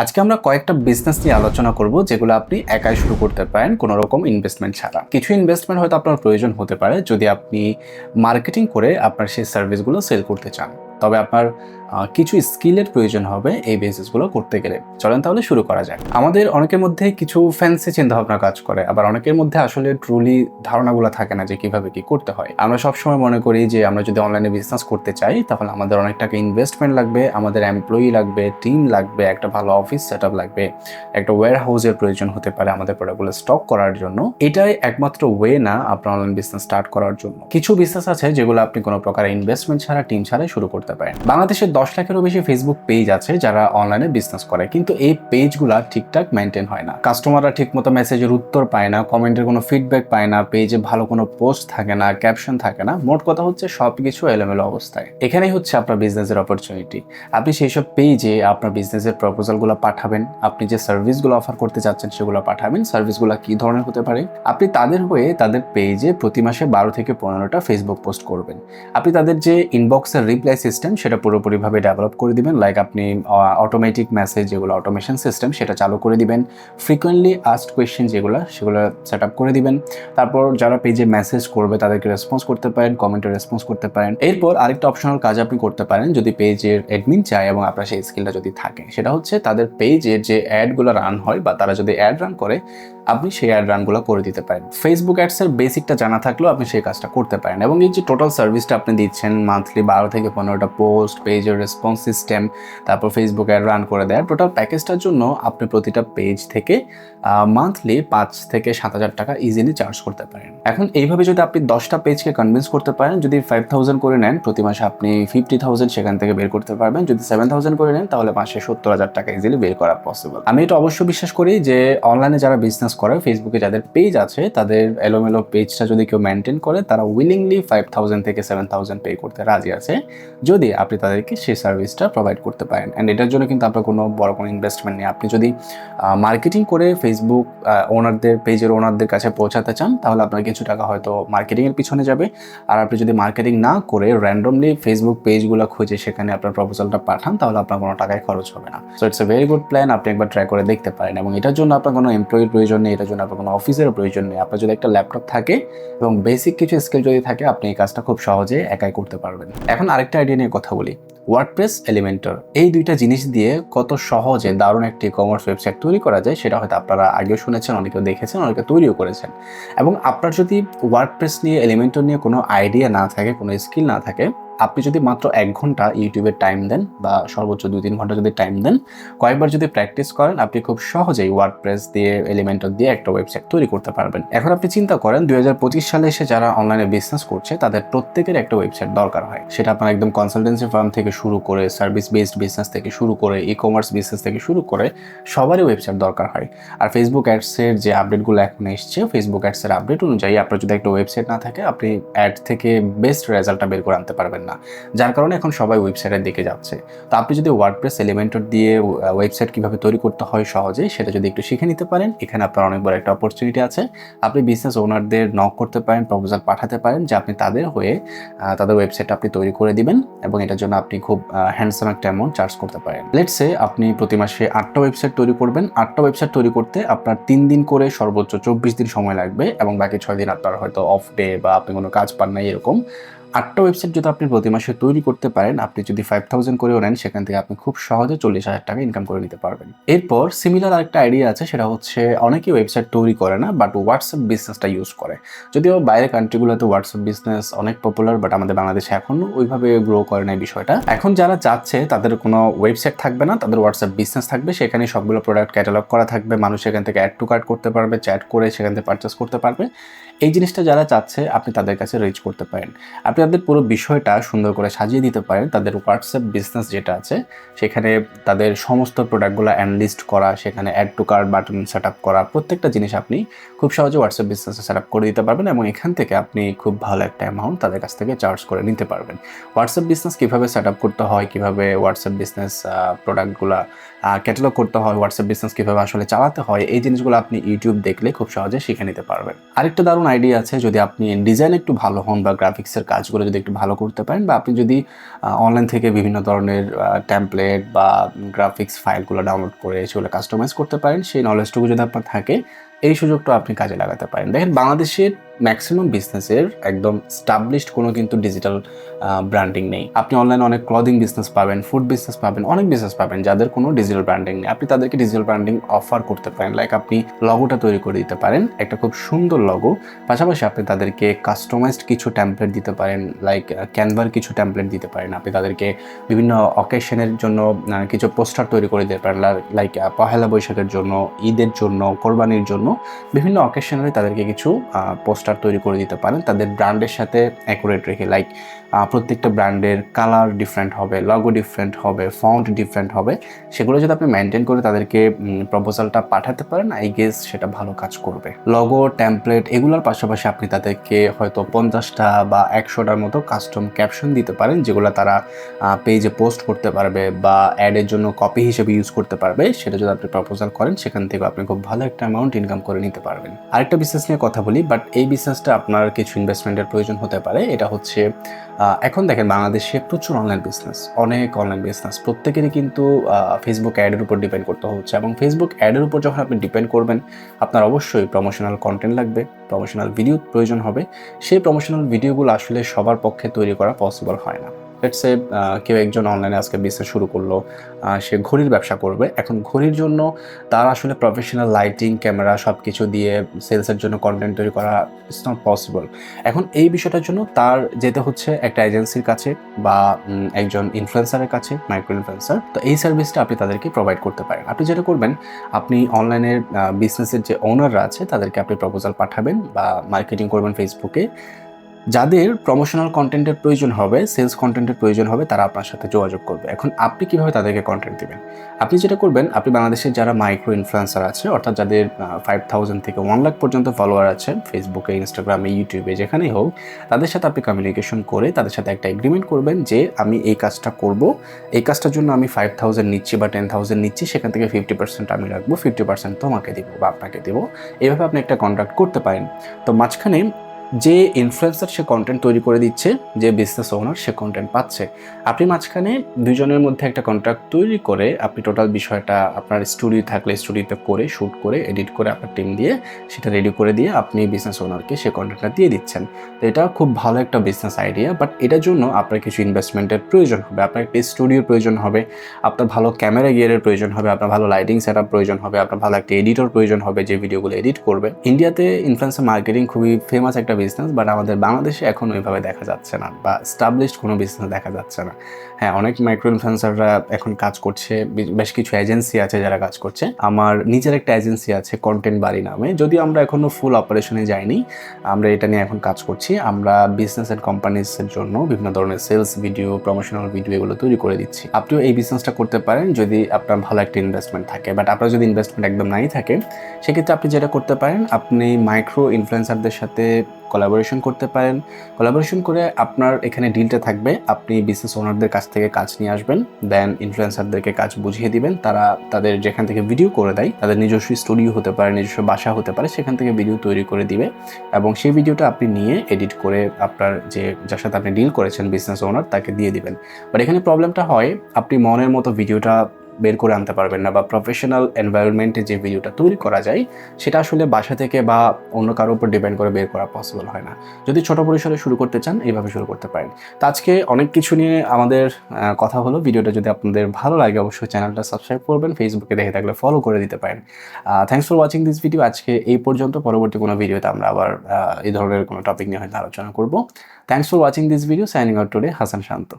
আজকে আমরা কয়েকটা বিজনেস নিয়ে আলোচনা করব, যেগুলো আপনি একাই শুরু করতে পারেন কোনো রকম ইনভেস্টমেন্ট ছাড়া। কিছু ইনভেস্টমেন্ট হয়তো আপনার প্রয়োজন হতে পারে, যদি আপনি মার্কেটিং করে আপনার সেই সার্ভিসগুলো সেল করতে চান। তবে আপনার কিছু স্কিলের প্রয়োজন হবে এই বিজনেসগুলো করতে গেলে। চলেন তাহলে শুরু করা যাক। আমাদের অনেকের মধ্যে কিছু ফ্যান্সি চিন্তাভাবনা কাজ করে, আবার অনেকের মধ্যে আসলে ট্রুলি ধারণাগুলো থাকে না যে কীভাবে কি করতে হয়। আমরা সবসময় মনে করি যে আমরা যদি অনলাইনে বিজনেস করতে চাই, তাহলে আমাদের অনেক টাকা ইনভেস্টমেন্ট লাগবে, আমাদের এমপ্লয়ি লাগবে টিম লাগবে, একটা ভালো অফিস সেট লাগবে, একটা ওয়্যার হাউসের প্রয়োজন হতে পারে আমাদের প্রোডাক্টগুলো স্টক করার জন্য। এটাই একমাত্র ওয়ে না আপনার অনলাইন বিজনেস স্টার্ট করার জন্য। কিছু বিজনেস আছে যেগুলো আপনি কোনো প্রকার ইনভেস্টমেন্ট ছাড়া টিম ছাড়াই শুরু করতে পারেন। বাংলাদেশের দশ লাখেরও বেশি ফেসবুক পেজ আছে যারা অনলাইনে বিজনেস করে। কিন্তু এই পেজগুলো ঠিকঠাক মেনটেন হয় না। কাস্টমাররা ঠিকমতো মেসেজের উত্তর পায় না কমেন্টের কোনো ফিডব্যাক পায় না পেজে ভালো কোনো পোস্ট থাকে না ক্যাপশন থাকে না। মোট কথা হচ্ছে সব কিছু এলোমেলো অবস্থায়। এখানেই হচ্ছে আপনার বিজনেসের অপরচুনিটি আপনি সেই সব পেজে আপনার বিজনেসের প্রপোজালগুলো পাঠাবেন, আপনি যে সার্ভিসগুলো অফার করতে চাচ্ছেন সেগুলো পাঠাবেন সার্ভিসগুলো কি ধরনের হতে পারে? আপনি তাদের হয়ে তাদের পেজে প্রতি মাসে বারো থেকে পনেরোটা ফেসবুক পোস্ট করবেন। আপনি তাদের যে ইনবক্সের রিপ্লাই সিস্টেম সেটা পুরোপুরিভাবে ডেভেলপ করে দিবেন লাইক আপনি অটোমেটিক মেসেজ যেগুলো অটোমেশন সিস্টেম সেটা চালু করে দিবেন। ফ্রিকোয়েন্টলি আস্ট কোয়েশ্চেন যেগুলো, সেগুলো সেট আপ করে দিবেন। তারপর যারা পেজে মেসেজ করবে, তাদেরকে রেসপন্স করতে পারেন কমেন্টে রেসপন্স করতে পারেন। এরপর আরেকটা অপশনাল কাজ আপনি করতে পারেন, যদি পেজের অ্যাডমিন চায় এবং আপনার সেই স্কিলটা যদি থাকে, সেটা হচ্ছে তাদের পেজের যে অ্যাডগুলো রান হয় বা তারা যদি অ্যাড রান করে, আপনি সেই অ্যাড রানগুলো করে দিতে পারেন। ফেসবুক অ্যাডসের বেসিকটা জানা থাকলেও আপনি সেই কাজটা করতে পারেন এবং এই যে টোটাল সার্ভিসটা আপনি দিচ্ছেন মান্থলি বারো থেকে পনেরোটা পোস্ট পেজের রেসপন্স সিস্টেম তারপর ফেসবুক অ্যাড রান করে দেয়। টোটাল প্যাকেজটার জন্য আপনি প্রতিটা পেজ থেকে মান্থলি পাঁচ থেকে সাত হাজার টাকা ইজিলি চার্জ করতে পারেন। এখন এইভাবে যদি আপনি দশটা পেজকে কনভিন্স করতে পারেন, যদি ফাইভ থাউজেন্ড করে নেন, প্রতি মাসে আপনি ফিফটি থাউজেন্ড সেখান থেকে বের করতে পারবেন। যদি সেভেন থাউজেন্ড করে নেন, তাহলে মাসে সত্তর হাজার টাকা ইজিলি বের করা পসিবল আমি এটা অবশ্যই বিশ্বাস করি যে অনলাইনে যারা বিজনেস করে ফেসবুকে যাদের পেজ আছে, তাদের এলোমেলো পেজটা যদি কেউ মেনটেন করে, তারা উইলিংলি ফাইভ থাউজেন্ড থেকে সেভেন থাউজেন্ড পে করতে রাজি আছে। যদি আপনি তাদেরকে সেই সার্ভিসটা প্রোভাইড করতে পারেন। অ্যান্ড এটার জন্য কিন্তু আপনার কোনো বড় কোনো ইনভেস্টমেন্ট নেই। আপনি যদি মার্কেটিং করে ফেসবুক ওনারদের পেজের ওনারদের কাছে পৌঁছাতে চান, তাহলে আপনার কিছু টাকা হয়তো মার্কেটিংয়ের পিছনে যাবে। আর আপনি যদি মার্কেটিং না করে র্যান্ডমলি ফেসবুক পেজগুলো খুঁজে সেখানে আপনার প্রপোজালটা পাঠান, তাহলে আপনার কোনো টাকায় খরচ হবে না। So it's a very good plan আপনি একবার ট্রাই করে দেখতে পারেন। এবং এটার জন্য আপনার কোনো এমপ্লয়ির প্রয়োজন নেই, এটার জন্য আপনার কোনো অফিসের প্রয়োজন নেই। আপনার যদি একটা ল্যাপটপ থাকে এবং বেসিক কিছু স্কিল যদি থাকে, আপনি এই কাজটা খুব সহজে একাই করতে পারবেন। এখন আরেকটা আইডিয়া নিয়ে কথা বলি। ওয়ার্ডপ্রেস এলিমেন্টর এই দুইটা জিনিস দিয়ে কত সহজে দারুণ একটি কমার্স ওয়েবসাইট তৈরি করা যায়, সেটা হয়তো আপনারা আগেও শুনেছেন, অনেকেও দেখেছেন, অনেকে তৈরিও করেছেন। এবং আপনার যদি ওয়ার্ডপ্রেস নিয়ে এলিমেন্টর নিয়ে কোনো আইডিয়া না থাকে, কোনো স্কিল না থাকে আপনি যদি মাত্র এক ঘণ্টা ইউটিউবে টাইম দেন বা সর্বোচ্চ দুই তিন ঘণ্টা যদি টাইম দেন, কয়েকবার যদি প্র্যাকটিস করেন, আপনি খুব সহজেই ওয়ার্ড প্রেস দিয়ে এলিমেন্টর দিয়ে একটা ওয়েবসাইট তৈরি করতে পারবেন। এখন আপনি চিন্তা করেন দু হাজার পঁচিশ সালে এসে যারা অনলাইনে বিজনেস করছে, তাদের প্রত্যেকের একটা ওয়েবসাইট দরকার হয়। সেটা আপনার একদম কনসালটেন্সি ফার্ম থেকে শুরু করে সার্ভিস বেসড বিজনেস থেকে শুরু করে ই কমার্স বিজনেস থেকে শুরু করে, সবারই ওয়েবসাইট দরকার হয়। আর ফেসবুক অ্যাডসের যে আপডেটগুলো এখন এসছে ফেসবুক অ্যাডসের আপডেট অনুযায়ী আপনার যদি একটা ওয়েবসাইট না থাকে, আপনি অ্যাড থেকে বেস্ট রেজাল্টটা বের করে আনতে পারবেন না। যার কারণে এখন সবাই ওয়েবসাইটের দিকে যাচ্ছে। তো আপনি যদি ওয়ার্ডপ্রেস এলিমেন্টর দিয়ে ওয়েবসাইট কীভাবে তৈরি করতে হয় সহজে সেটা যদি একটু শিখে নিতে পারেন, এখানে আপনার অনেক বড় একটা অপরচুনিটি আছে। আপনি বিজনেস ওনারদের নক করতে পারেন প্রপোজাল পাঠাতে পারেন, যে আপনি তাদের হয়ে তাদের ওয়েবসাইট আপনি তৈরি করে দিবেন এবং এটার জন্য আপনি খুব হ্যান্ডসাম একটা অ্যামাউন্ট চার্জ করতে পারেন। লেটসে আপনি প্রতি মাসে আটটা ওয়েবসাইট তৈরি করবেন। আটটা ওয়েবসাইট তৈরি করতে আপনার তিন দিন করে সর্বোচ্চ চব্বিশ দিন সময় লাগবে এবং বাকি ছয় দিন আপনার হয়তো অফ ডে বা আপনি কোনো কাজ পান নাই এরকম। আটটা ওয়েবসাইট যদি আপনি প্রতি মাসে তৈরি করতে পারেন, আপনি যদি ফাইভ থাউজেন্ড করেও নেন, সেখান থেকে আপনি খুব সহজে চল্লিশ হাজার টাকা ইনকাম করে নিতে পারবেন। এরপর সিমিলার আরেকটা আইডিয়া আছে, সেটা হচ্ছে অনেকে ওয়েবসাইট তৈরি করে না বাট হোয়াটসঅ্যাপ বিজনেসটা ইউজ করে। যদিও বাইরের কান্ট্রিগুলোতে হোয়াটসঅ্যাপ বিজনেস অনেক পপুলার বাট আমাদের বাংলাদেশে এখনও ওইভাবে গ্রো করে না বিষয়টা। এখন যারা চাচ্ছে, তাদের কোনো ওয়েবসাইট থাকবে না, তাদের হোয়াটসঅ্যাপ বিজনেস থাকবে সেখানে সবগুলো প্রোডাক্ট ক্যাটালগ করা থাকবে, মানুষ সেখান থেকে অ্যাড টু কার্ড করতে পারবে চ্যাট করে সেখান থেকে পারচেস করতে পারবে। এই জিনিসটা যারা চাচ্ছে, আপনি তাদের কাছে রিচ করতে পারেন। আপনি তাদের পুরো বিষয়টা সুন্দর করে সাজিয়ে দিতে পারেন। তাদের হোয়াটসঅ্যাপ বিজনেস যেটা আছে, সেখানে তাদের সমস্ত প্রোডাক্টগুলো অ্যানলিস্ট করা, সেখানে add to cart button set up করা, প্রত্যেকটা জিনিস আপনি খুব সহজে হোয়াটসঅ্যাপ বিজনেসে সেট আপ করে দিতে পারবেন এবং এখান থেকে আপনি খুব ভালো একটা অ্যামাউন্ট তাদের কাছ থেকে চার্জ করে নিতে পারবেন। হোয়াটসঅ্যাপ বিজনেস কীভাবে সেট আপ করতে হয়, কীভাবে হোয়াটসঅ্যাপ বিজনেস প্রোডাক্টগুলো ক্যাটালগ করতে হয় হোয়াটসঅ্যাপ বিজনেস কীভাবে আসলে চালাতে হয়, এই জিনিসগুলো আপনি ইউটিউব দেখলে খুব সহজে শিখে নিতে পারবেন। আরেকটা দারুণ আইডিয়া আছে, যদি আপনি ডিজাইন একটু ভালো হন বা গ্রাফিক্সের কাজগুলো যদি একটু ভালো করতে পারেন বা আপনি যদি অনলাইন থেকে বিভিন্ন ধরনের ট্যাম্পলেট বা গ্রাফিক্স ফাইলগুলো ডাউনলোড করে সেগুলো কাস্টমাইজ করতে পারেন, সেই নলেজটুকু যদি আপনার থাকে, এই সুযোগটা আপনি কাজে লাগাতে পারেন। দেখেন বাংলাদেশের ম্যাক্সিমাম বিজনেসের একদম স্টাবলিশড কোনো কিন্তু ডিজিটাল ব্র্যান্ডিং নেই। আপনি অনলাইনে অনেক ক্লদিং বিজনেস পাবেন ফুড বিজনেস পাবেন, অনেক বিজনেস পাবেন যাদের কোনো ডিজিটাল ব্র্যান্ডিং নেই। আপনি তাদেরকে ডিজিটাল ব্র্যান্ডিং অফার করতে পারেন। লাইক আপনি লগোটা তৈরি করে দিতে পারেন, একটা খুব সুন্দর লগো পাশাপাশি আপনি তাদেরকে কাস্টমাইজড কিছু ট্যাম্পলেট দিতে পারেন লাইক ক্যানভার কিছু ট্যাম্পলেট দিতে পারেন। আপনি তাদেরকে বিভিন্ন অকেশনের জন্য কিছু পোস্টার তৈরি করে দিতে পারেন। লাইক পহেলা বৈশাখের জন্য, ঈদের জন্য, কোরবানির জন্য বিভিন্ন অকেশনারে তাদেরকে কিছু পোস্টার তৈরি করে দিতে পারেন। তাদের ব্র্যান্ডের সাথে অ্যাকুরেট রেখে লাইক প্রত্যেকটা ব্র্যান্ডের কালার ডিফারেন্ট হবে লগো ডিফারেন্ট হবে ফন্ট ডিফারেন্ট হবে। সেগুলো যদি আপনি মেনটেন করে তাদেরকে প্রপোজালটা পাঠাতে পারেন আই গেস সেটা ভালো কাজ করবে। লগো ট্যাম্পলেট এগুলোর পাশাপাশি আপনি তাদেরকে হয়তো পঞ্চাশটা বা একশোটার মতো কাস্টম ক্যাপশন দিতে পারেন, যেগুলো তারা পেজে পোস্ট করতে পারবে বা অ্যাডের জন্য কপি হিসেবে ইউজ করতে পারবে। সেটা যদি আপনি প্রপোজাল করেন, সেখান থেকে আপনি খুব ভালো একটা অ্যামাউন্ট ইনকাম করে নিতে পারবেন। আরেকটা বিজনেস নিয়ে কথা বলি বাট এই বিজনেসটা আপনার কিছু ইনভেস্টমেন্টের প্রয়োজন হতে পারে। এটা হচ্ছে এখন দেখেন বাংলাদেশে প্রচুর অনলাইন বিজনেস অনেক অনলাইন বিজনেস প্রত্যেকেরই কিন্তু ফেসবুক অ্যাডের উপর ডিপেন্ড করতে হচ্ছে এবং ফেসবুক অ্যাডের উপর যখন আপনি ডিপেন্ড করবেন, আপনার অবশ্যই প্রমোশনাল কন্টেন্ট লাগবে প্রমোশনাল ভিডিও প্রয়োজন হবে। সেই প্রমোশনাল ভিডিওগুলো আসলে সবার পক্ষে তৈরি করা পসিবল হয় না। লেটসে কেউ একজন অনলাইনে আজকে বিজনেস শুরু করল সে ঘড়ির ব্যবসা করবে। এখন ঘড়ির জন্য তার আসলে প্রফেশনাল লাইটিং ক্যামেরা সব কিছু দিয়ে সেলসের জন্য কন্টেন্ট তৈরি করা ইটস নট পসিবল এখন এই বিষয়টার জন্য তার যেতে হচ্ছে একটা এজেন্সির কাছে বা একজন ইনফ্লুয়েন্সারের কাছে মাইক্রো ইনফ্লুয়েন্সার তো এই সার্ভিসটা আপনি তাদেরকে প্রোভাইড করতে পারেন। আপনি যেটা করবেন, আপনি অনলাইনের বিজনেসের যে ওনাররা আছে, তাদেরকে আপনি প্রপোজাল পাঠাবেন বা মার্কেটিং করবেন ফেসবুকে যাদের প্রমোশনাল কন্টেন্টের প্রয়োজন হবে সেলস কন্টেন্টের প্রয়োজন হবে, তারা আপনার সাথে যোগাযোগ করবে। এখন আপনি কীভাবে তাদেরকে কন্টেন্ট দেবেন? আপনি যেটা করবেন, আপনি বাংলাদেশের যারা মাইক্রো ইনফ্লুয়েন্সার আছে, অর্থাৎ যাদের ফাইভ থাউজেন্ড থেকে ওয়ান লাখ পর্যন্ত ফলোয়ার আছে ফেসবুকে ইনস্টাগ্রামে ইউটিউবে যেখানেই হোক, তাদের সাথে আপনি কমিউনিকেশন করে তাদের সাথে একটা এগ্রিমেন্ট করবেন যে আমি এই কাজটা করব। এই কাজটার জন্য আমি ফাইভ থাউজেন্ড নিচ্ছি বা টেন থাউজেন্ড নিচ্ছি, সেখান থেকে ফিফটি পার্সেন্ট আমি রাখব ফিফটি পার্সেন্ট তোমাকে দিব বা আপনাকে দেবো। এইভাবে আপনি একটা কন্ট্রাক্ট করতে পারেন। তো মাঝখানে যে ইনফ্লুয়েন্সার সে কন্টেন্ট তৈরি করে দিচ্ছে, যে বিজনেস ওনার সে কন্টেন্ট পাচ্ছে। আপনি মাঝখানে দুজনের মধ্যে একটা কন্ট্রাক্ট তৈরি করে আপনি টোটাল বিষয়টা আপনার স্টুডিও থাকলে স্টুডিওতে করে শ্যুট করে এডিট করে আপনার টিম দিয়ে সেটা রেডি করে দিয়ে আপনি বিজনেস ওনারকে সে কন্টেন্টটা দিয়ে দিচ্ছেন। তো এটা খুব ভালো একটা বিজনেস আইডিয়া বাট এটার জন্য আপনার কিছু ইনভেস্টমেন্টের প্রয়োজন হবে। আপনার একটা স্টুডিওর প্রয়োজন হবে, আপনার ভালো ক্যামেরা গিয়ারের প্রয়োজন হবে, আপনার ভালো লাইটিং সেট প্রয়োজন হবে, আপনার ভালো একটা এডিটর প্রয়োজন হবে যে ভিডিওগুলো এডিট করবে। ইন্ডিয়াতে ইনফ্লুয়েন্সার মার্কেটিং খুবই ফেমাস একটা বিজনেস বাট আমাদের বাংলাদেশে এখন ওইভাবে দেখা যাচ্ছে না বা স্টাবলিশড কোনো বিজনেস দেখা যাচ্ছে না। হ্যাঁ অনেক মাইক্রো ইনফ্লুয়েন্সাররা এখন কাজ করছে বেশ কিছু এজেন্সি আছে যারা কাজ করছে। আমার নিজের একটা এজেন্সি আছে কন্টেন্ট বাড়ি নামে। যদিও আমরা এখনও ফুল অপারেশনে যাইনি, আমরা এটা নিয়ে এখন কাজ করছি। আমরা বিজনেস অ্যান্ড কোম্পানিজের জন্য বিভিন্ন ধরনের সেলস ভিডিও প্রমোশনাল ভিডিও এগুলো তৈরি করে দিচ্ছি। আপনিও এই বিজনেসটা করতে পারেন যদি আপনার ভালো একটা ইনভেস্টমেন্ট থাকে। বাট আপনার যদি ইনভেস্টমেন্ট একদম নাই থাকে, সেক্ষেত্রে আপনি যেটা করতে পারেন, আপনি মাইক্রো ইনফ্লুয়েন্সারদের সাথে কোলাবোরেশন করতে পারেন। কোলাবোরেশন করে আপনার এখানে ডিলটা থাকবে। আপনি বিজনেস ওনারদের কাছ থেকে কাজ নিয়ে আসবেন। দেন ইনফ্লুয়েন্সারদেরকে কাজ বুঝিয়ে দিবেন। তারা তাদের যেখান থেকে ভিডিও করে দেয়, তাদের নিজস্ব স্টুডিও হতে পারে, নিজস্ব বাসা হতে পারে, সেখান থেকে ভিডিও তৈরি করে দিবে। এবং সেই ভিডিওটা আপনি নিয়ে এডিট করে আপনার যে, যার সাথে আপনি ডিল করেছেন বিজনেস ওনার তাকে দিয়ে দিবেন। বাট এখানে প্রবলেমটা হয়, আপনি মনের মতো ভিডিওটা বের করে আনতে পারবেন না বা প্রফেশনাল এনভায়রনমেন্টে যে ভিডিওটা তৈরি করা যায়, সেটা আসলে বাসা থেকে বা অন্য কারোর উপর ডিপেন্ড করে বের করা পসিবল হয় না। যদি ছোট পরিসরে শুরু করতে চান, এইভাবে শুরু করতে পারেন। তো আজকে অনেক কিছু নিয়ে আমাদের কথা হলো। ভিডিওটা যদি আপনাদের ভালো লাগে, অবশ্যই চ্যানেলটা সাবস্ক্রাইব করবেন ফেসবুকে দেখে থাকলে ফলো করে দিতে পারেন। Thanks for watching this video আজকে এই পর্যন্ত, পরবর্তী কোনো ভিডিওতে আমরা আবার এই ধরনের কোনো টপিক নিয়ে হয়তো আলোচনা করব। Thanks for watching this video signing out today Hasan Shanto